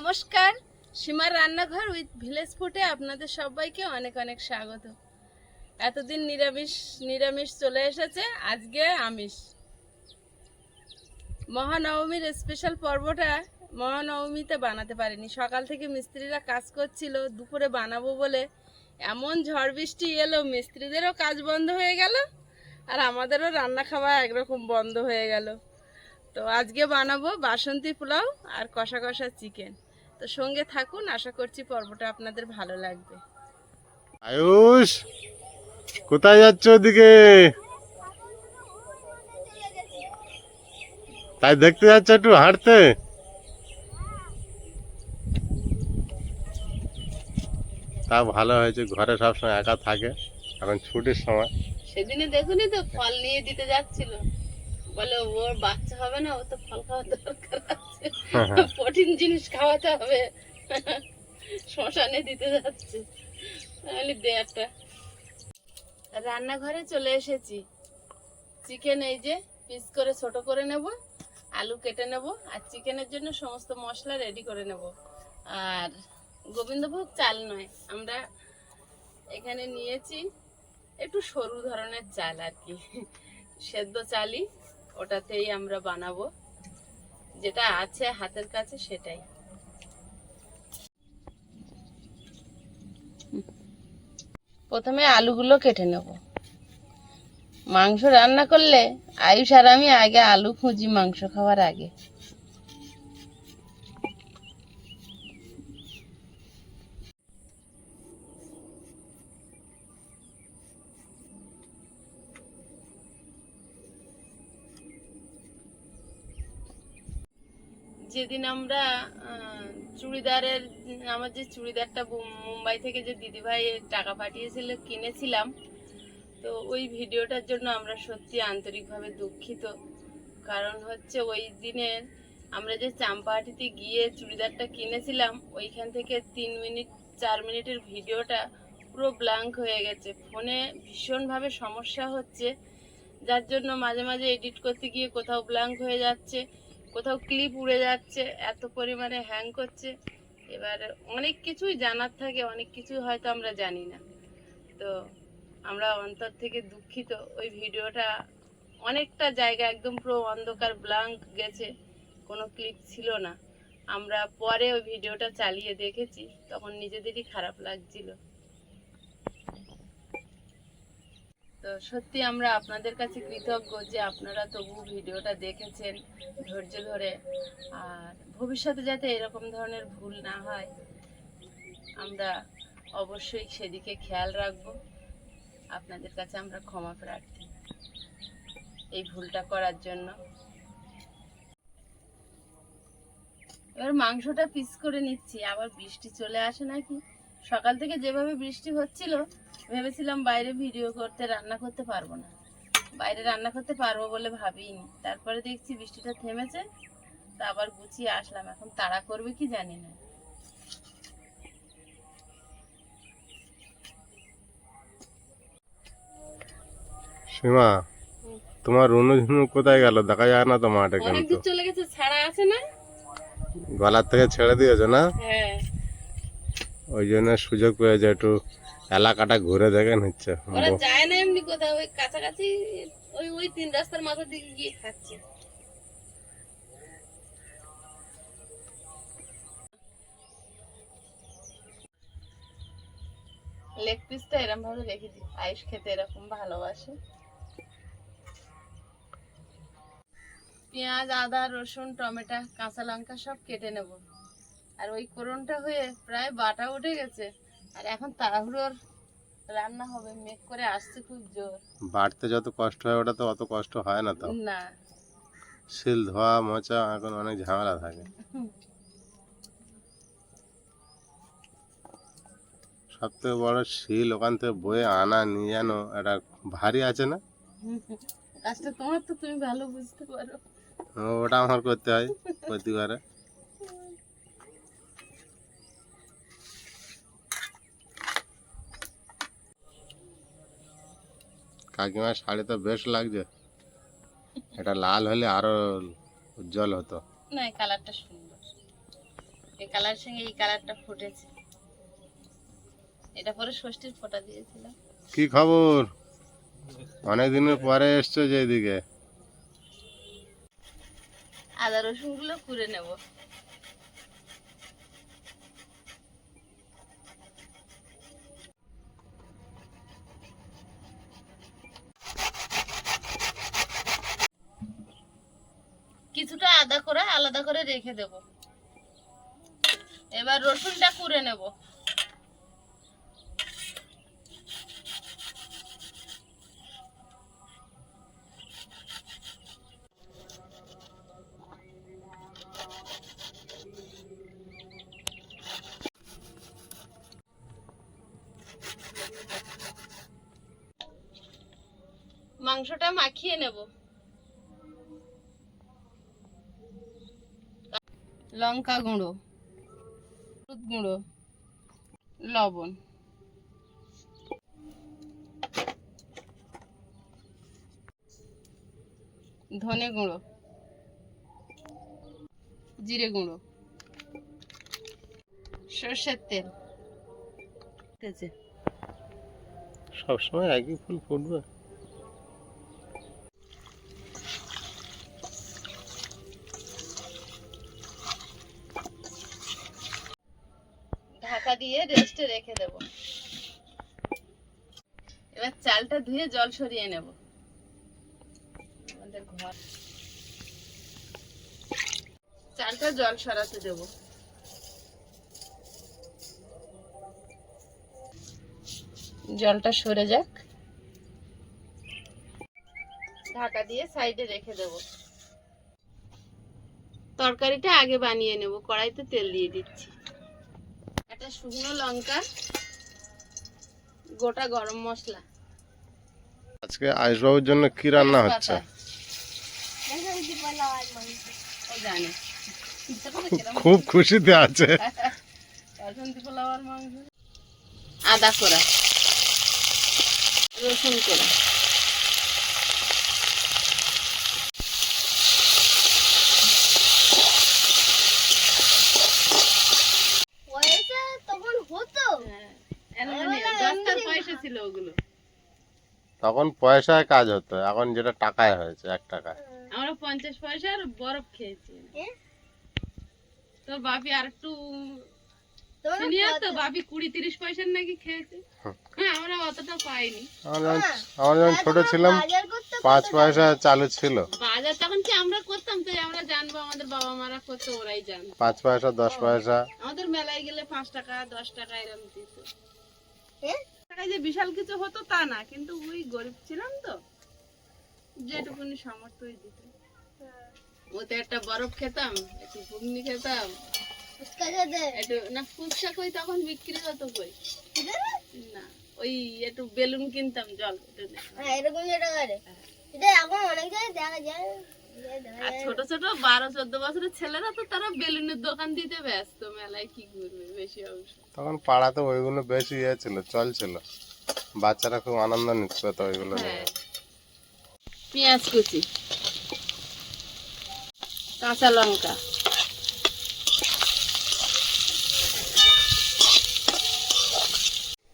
নমস্কার। সীমার রান্নাঘর উইথ ভিলেজ ফুটে আপনাদের সবাইকে অনেক অনেক স্বাগত। এতদিন নিরামিষ নিরামিষ চলে এসেছে, আজকে আমিষ। মহানবমীর স্পেশাল পর্বটা মহানবমীতে বানাতে পারিনি। সকাল থেকে মিস্ত্রিরা কাজ করছিল, দুপুরে বানাবো বলে এমন ঝড় বৃষ্টি এলো, মিস্ত্রিদেরও কাজ বন্ধ হয়ে গেল, আর আমাদেরও রান্না খাওয়া একরকম বন্ধ হয়ে গেল। তো আজকে বানাবো বাসন্তী পোলাও আর কষা কষা চিকেন। তো সঙ্গে থাকুন আশা করছি পর্বটা আপনাদের ভালো লাগবে। আয়ুষ কোথায় যাচ্ছ ওদিকে? তাই দেখতে যাচ্ছ একটু হাঁটতে? তা ভালো হয়েছে ঘরে সবসময় একা থাকে এখন ছুটির সময়। সেদিনে দেখুনি তো ফল নিয়ে দিতে যাচ্ছিল। বলে ওর বাচ্চা হবে না ও তো ফল খাওয়ার দরকার আছে। প্রোটিন জিনিস খাওয়াতে হবে। শ্মশানে দিতে যাচ্ছে। তাহলে দে একটা রান্নাঘরে চলে এসেছি। চিকেন এই যে পিস করে ছোট করে নেব আলু কেটে নেব আর চিকেনের জন্য সমস্ত মশলা রেডি করে নেব। আর গোবিন্দভোগ চাল নয় আমরা এখানে নিয়েছি একটু সরু ধরনের চাল আর কি সেদ্ধ চালই। ওটাতেই আমরা বানাবো। যেটা আছে, হাতের কাছে সেটাই। প্রথমে আলুগুলো কেটে নেব। মাংস রান্না করলে, আয়ুষ আর আমি আগে আলু খুঁজি মাংস খাওয়ার আগে। যেদিন আমরা চুড়িদারের, আমার যে চুড়িদারটা মুম্বাই থেকে যে দিদিভাই টাকা পাঠিয়েছিল, কিনেছিলাম। তো ওই ভিডিওটার জন্য আমরা সত্যি আন্তরিকভাবে দুঃখিত। কারণ হচ্ছে ওই দিনের আমরা যে চাম্পাহাটিতে গিয়ে চুড়িদারটা কিনেছিলাম, ওইখান থেকে তিন মিনিট, চার মিনিটের ভিডিওটা পুরো ব্ল্যাঙ্ক হয়ে গেছে। ফোনে ভীষণভাবে সমস্যা হচ্ছে, যার জন্য মাঝে মাঝে এডিট করতে গিয়ে কোথাও ব্ল্যাঙ্ক হয়ে যাচ্ছে। কোথাও ক্লিপ উড়ে যাচ্ছে, এত পরিমাণে হ্যাং করছে। এবার অনেক কিছুই জানার থাকে, অনেক কিছুই হয়তো আমরা জানি না। তো আমরা অন্তর থেকে দুঃখিত, ওই ভিডিওটা অনেকটা জায়গা একদম পুরো অন্ধকার ব্লাঙ্ক গেছে, কোনো ক্লিপ ছিল না। আমরা পরে ওই ভিডিওটা চালিয়ে দেখেছি, তখন নিজেদেরই খারাপ লাগছিল। তো সত্যি আমরা আপনাদের কাছে কৃতজ্ঞ যে আপনারা তবু ভিডিওটা দেখেছেন ধৈর্য ধরে। আর ভবিষ্যতে যাতে এরকম ধরনের ভুল না হয়, আমরা অবশ্যই সেদিকে খেয়াল রাখব। আপনাদের কাছে আমরা ক্ষমা প্রার্থী এই ভুলটা করার জন্য। এবার মাংসটা পিস করে নিচ্ছি, আবার বৃষ্টি চলে আসে নাকি? সকাল থেকে যেভাবে বৃষ্টি হচ্ছিল ভেবেছিলাম বাইরে ভিডিও করতে রান্না করতে পারব না। বাইরে রান্না করতে পারব বলে ভাবিনি। তারপরে দেখছি বৃষ্টিটা থেমেছে তা আবার গুছিয়ে আসলাম। এখন তাড়া করবে কি জানি না। সীমা তোমার রুনু ঝুনু কোথায় গেল? দেখা যায় না তো মাঠে অনেক কিন্তু। দূর চলে গেছে ছাড়া আছে না? গলার থেকে ছেড়ে দিয়েছ না? হ্যাঁ। ওই জন্য সুযোগ পেয়েছে একটু এলাকাটা ঘুরে দেখে নিচ্ছে। ওরা যায় না এমনি কোথাও ওই কাছাকাছি ওই ওই তিন রাস্তার মাথার দিকে গিয়ে খাচ্ছে। লেগ পিসটা এরকম ভাবে রেখে দিই। আয়ুষ খেতে এরকম ভালোবাসে। পেঁয়াজ আদা রসুন টমেটো কাঁচা লঙ্কা সব কেটে নেব। আর ওই কোরনটা হয়ে প্রায় বাটা উঠে গেছে। আর এখন তাড়াহুড়োর রান্না হবে মেঘ করে আসছে খুব জোর। বাড়তে যত কষ্ট হয় ওটা তো অত কষ্ট হয় না তো। না। শিল ধোয়া মোচা এখন অনেক ঝামেলা থাকে। সব থেকে বড় শিল ওখান থেকে বয়ে আনা নিয়ে জানো এটা ভারী আছে না? কাজটা তোমার তো তুমি ভালো বুঝতে পারো। ওটা আমার করতে হয় প্রতিবারে। কাকিমার শাড়ি তো বেশ লাগছে। এটা লাল হলে আরও উজ্জ্বল হতো। না এই কালারটা সুন্দর। এই কালার সঙ্গে এই কালারটা ফুটেছে। এটা পরে ষষ্ঠীর ফোঁটা দিয়েছিলাম। কি খবর? অনেক দিনের পরে এসছো যে এদিকে। আদা রসুনগুলো কুড়ে নেব। আদা করে আলাদা করে রেখে দেব। এবার রসুনটা কুড়ে নেব। মাংসটা মাখিয়ে নেব। লঙ্কা গুঁড়ো হলুদ গুঁড়ো লবণ। ধনে গুঁড়ো জিরে গুঁড়ো সর্ষের তেল। সবসময় একই ফুল ফুটবে ঢাকা দিয়ে রেস্টে রেখে দেব। এবার চালটা ধুয়ে জল সরিয়ে নেব। আমাদের ঘর। চালটা জল সরাতে দেব। জলটা সরে যাক। ঢাকা দিয়ে সাইডে রেখে দেব। তরকারিটা আগে বানিয়ে নেব। কড়াইতে তেল দিয়ে দিচ্ছি। শুকনো লঙ্কা গোটা গরম মশলা। আজকে আয়ুষবাবুর জন্য কি রান্না হচ্ছে? তেজপাতা। ও জানে। খুব খুশিতে আছে। আদা করা। রসুন করা পয়সা তখন হতো হ্যাঁ, এখন নেই, দশটার পয়সা ছিল ওগুলো তখন পয়সায় কাজ হতো। এখন যেটা টাকায় হয়েছে এক টাকায়। আমরা পঞ্চাশ পয়সা আর বরফ খেয়েছি? তোর বাপি আর একটু সিনিয়র তো বাপি কুড়ি তিরিশ পয়সার নাকি খেয়েছে। হ্যাঁ আমরা অতটা পাইনি। আমরা যখন ছোট ছিলাম পাঁচ পয়সা চালু ছিল। বাজার তখন কি আমরা করতাম? তাই আমরা জানব আমাদের বাবা মারা করতো ওরাই পাঁচ পয়সা দশ পয়সা। আমাদের মেলায় গেলে পাঁচ টাকা দশ টাকা এরকম দিত? টাকায় যে বিশাল কিছু হতো তা না কিন্তু ওই গরিব ছিলাম তো। যেটুকুনি সামর্থ্যই দিত। ওতে একটা বরফ খেতাম একটু ঘুগনি খেতাম। একটু না ফুচকা কই তখন বিক্রি হতো কই? না? ওই একটু বেলুন কিনতাম জল। হ্যাঁ এরকম যেটা করে এটা এখন অনেক জায়গায় দেখা যায়। আর ছোট ছোট বারো চোদ্দ বছরের ছেলেরা তো তারা বেলুনের দোকান দিতে ব্যস্ত মেলায় কি ঘুরবে বেশি অংশ তখন পাড়াতে ওইগুলো বেশি ইয়ে ছিল চল ছিল বাচ্চারা খুব আনন্দ নিচ্ছে তো ওইগুলো। হ্যাঁ। পেঁয়াজ কুচি কাঁচা লঙ্কা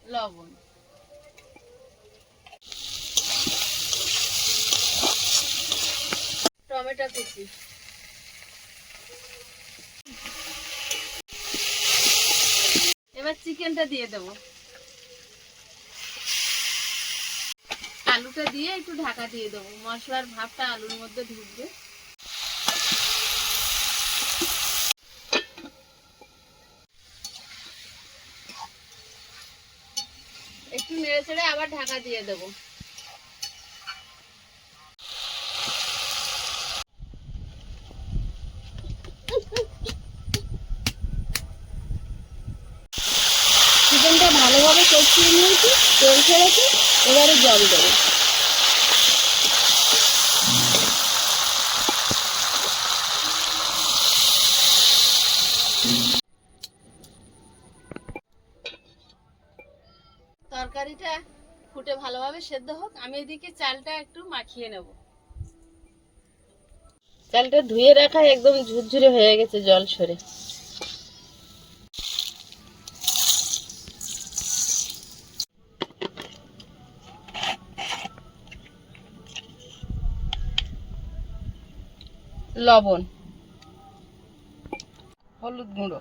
লবণ টমেটো কুচি এবার চিকেনটা দিয়ে দেবো। আলুটা দিয়ে একটু ঢাকা দিয়ে দেবো। মশলার ভাবটা আলুর মধ্যে ঢুকবে। একটু নেড়ে চেড়ে আবার ঢাকা দিয়ে দেবো চিকেনটা ভালোভাবে কষিয়ে তেল ছেড়েছি এবারে জল দেবো। তরকারিটা ফুটে ভালোভাবে সেদ্ধ হোক আমি এদিকে চালটা একটু মাখিয়ে নেব। চালটা ধুয়ে রাখা একদম ঝুরঝুরে হয়ে গেছে জল সরে। লবণ। হলুদ গুঁড়ো।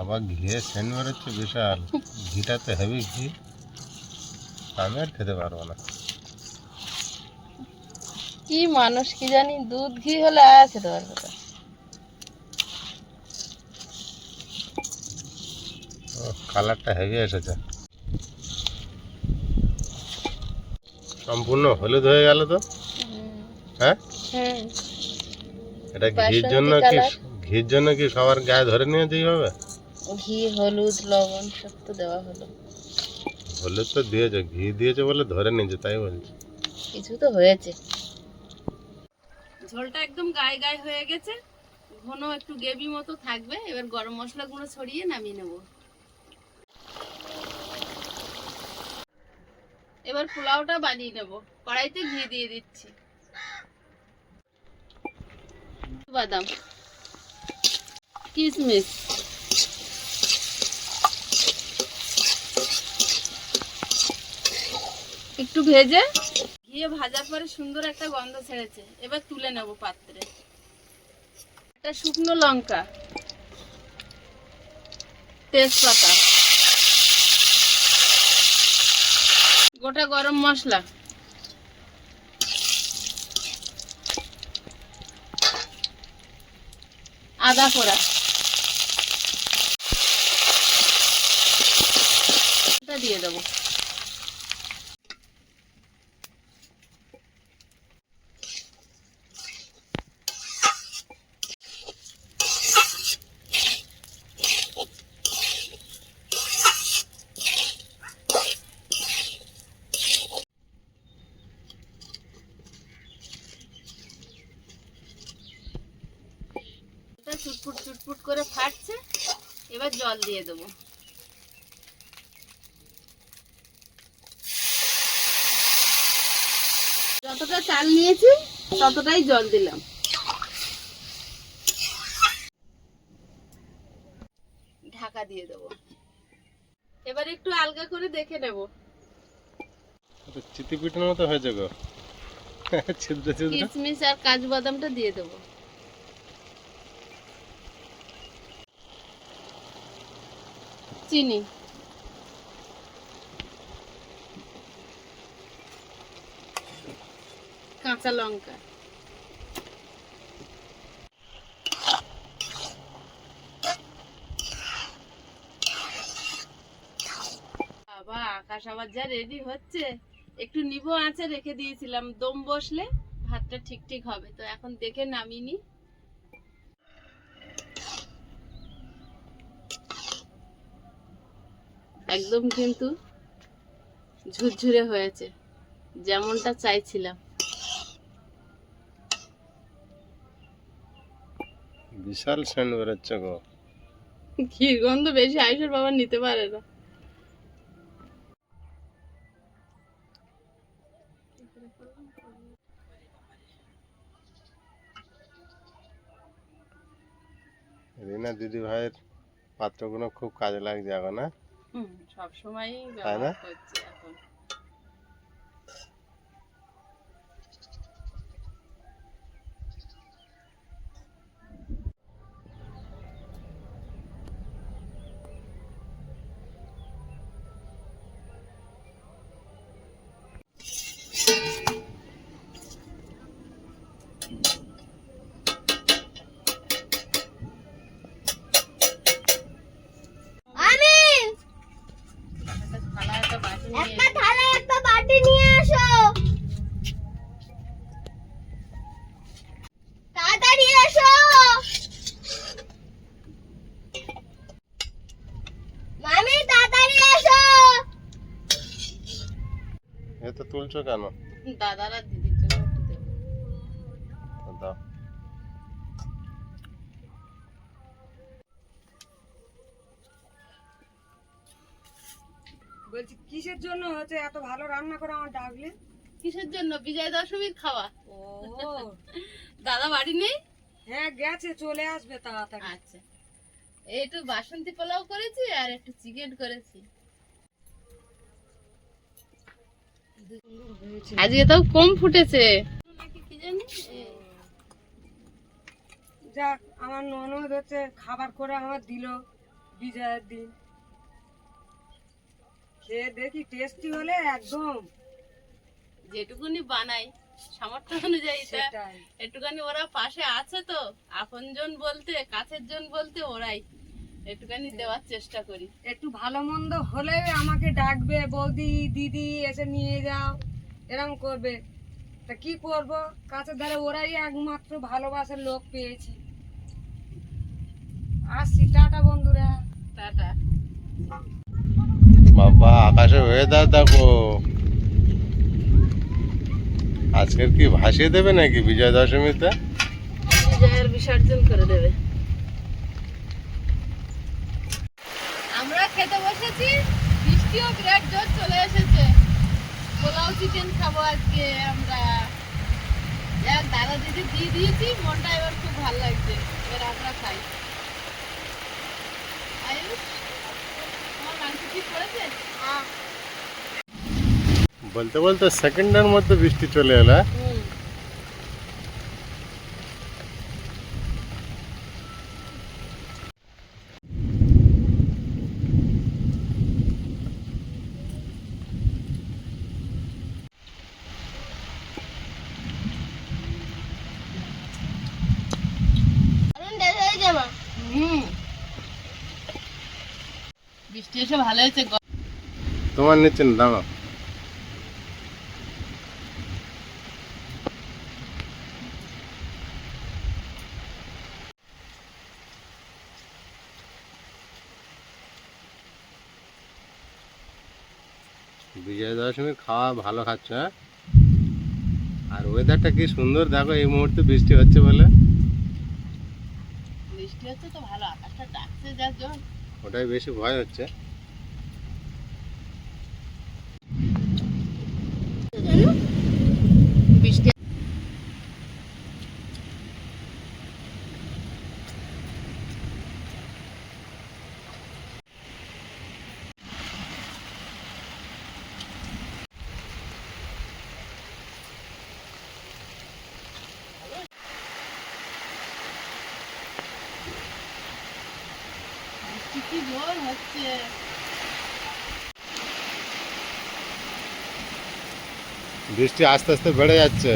আবার ঘিয়ে সেন্ট বেরোচ্ছে বিশাল। ঘিটাতে হেভি ঘি। আমি আর খেতে পারব না। কি মানুষ কি জানি দুধ ঘি হলে আর খেতে পারবে না। কালারটা হেভি এসেছে। সম্পূর্ণ হলুদ হয়ে গেল তো? হ্যাঁ? এটা ঘির জন্য কি ঘির জন্য কি সবার গায়ে ধরে নিয়েছে এইভাবে? ঘি হলুদ লবণ সব তো দেওয়া হলো। হলুদ তো দিয়েছে ঘি দিয়েছে বলে ধরে নিয়েছে তাই বলছি। কিছু তো হয়েছে। ঝোলটা একদম গায়ে গায়ে হয়ে গেছে। ঘন একটু গ্রেভি মতো থাকবে। এবার গরম মশলা গুঁড়ো ছড়িয়ে নামিয়ে নেব। এবার পোলাওটা বানিয়ে নেব। কড়াইতে ঘি দিয়ে দিচ্ছি। বাদাম। কিশমিশ একটু ভেজে ঘিয়ে ভাজার পরে সুন্দর একটা গন্ধ ছেড়েছে। এবার তুলে নেব পাত্রে। একটা শুকনো লঙ্কা। তেজপাতা। গোটা গরম মশলা। আদা এটা দিয়ে দেবো এটা চুটপুট চুটপুট করে ফাটছে এবার জল দিয়ে দেবো। যতটা চাল নিয়েছি ততটাই জল দিলাম। ঢাকা দিয়ে দেবো। এবার একটু আলগা করে দেখে নেব। চিতি পিঠের মতো হয়েছে গো ছিদ্র ছিদ্র। কিশমিশ আর কাজু বাদামটা দিয়ে দেবো। চিনি। কাঁচা লঙ্কা। বাবা, আকাশ আবার যা রেডি হচ্ছে। একটু নিবো, আঁচে রেখে দিয়েছিলাম। দম বসলে ভাতটা ঠিক ঠিক হবে। তো এখন দেখে নামিনি একদম কিন্তু ঝুরঝুরে হয়েছে যেমনটা চাইছিলাম। বিশাল সেন্ট বেরোচ্ছে গো। ক্ষীর গন্ধ বেশি আয়ুষের বাবা নিতে পারে না। রিনা দিদি ভাইয়ের পাত্রগুলো খুব কাজে লাগছে এখন না হুম সব সময়ই তাই না? তুলছো কেন? দাদার আর দিদির জন্য দাও। বলছি কিসের জন্য হচ্ছে এত ভালো রান্না করে আমার ডাকলে? কিসের জন্য? বিজয় দশমীর খাওয়া। ও। দাদা বাড়ি নেই? হ্যাঁ গেছে চলে আসবে তাড়াতাড়ি। আচ্ছা। এই একটু বাসন্তী পোলাও করেছি আর একটু চিকেন করেছি। আজকে তাও কম ফুটেছে। জানি যাক আমার ননদ হচ্ছে খাবার করে আমার দিল বিজয়ের দিন। খেয়ে দেখি টেস্টি হলে একদম। যেটুকুনি বানাই সামর্থ্য অনুযায়ী একটুখানি ওরা পাশে আছে তো আপনজন বলতে কাছের জন বলতে ওরাই। একটুখানি দেওয়ার চেষ্টা করি। একটু ভালো মন্দ হলে আমাকে ডাকবে বৌদি দিদি এসে নিয়ে যাও এরকম করবে। তা কি করব? কাছের ধারে ওরাই একমাত্র ভালোবাসার লোক পেয়েছি। আসছি টাটা বন্ধুরা। টাটা। বাবা আকাশে ওয়েদার দেখো। আজকের কি ভাসিয়ে দেবে নাকি বিজয় দশমীতে বিজয়ের বিসর্জন করে দেবে আমরা খেতে বসেছি বৃষ্টিও বিরাট জোর চলে এসেছে। পোলাও চিকেন খাব আজকে আমরা। যাক দাদা দিদি দিয়ে দিয়েছি মনটা এবার খুব ভালো লাগছে। এবার আমরা খাই। বলতে বলতে সেকেন্ডের মধ্যে বৃষ্টি চলে এলো হ্যাঁ? হুম দারুণ টেস্ট হয়েছে মা হুম বৃষ্টি এসে ভালো হয়েছে গ- তোমার নিচ্ছে না দাঁড়াও। বিজয় দশমীর খাওয়া ভালো খাচ্ছ হ্যাঁ? আর ওয়েদারটা কি সুন্দর দেখো এই মুহূর্তে বৃষ্টি হচ্ছে বলে। বৃষ্টি হচ্ছে তো ভালো আকাশটা ডাকছে যার জন্য। ওটাই বেশি ভয় হচ্ছে। কি জোর হচ্ছে? বৃষ্টি আস্তে আস্তে বেড়ে যাচ্ছে।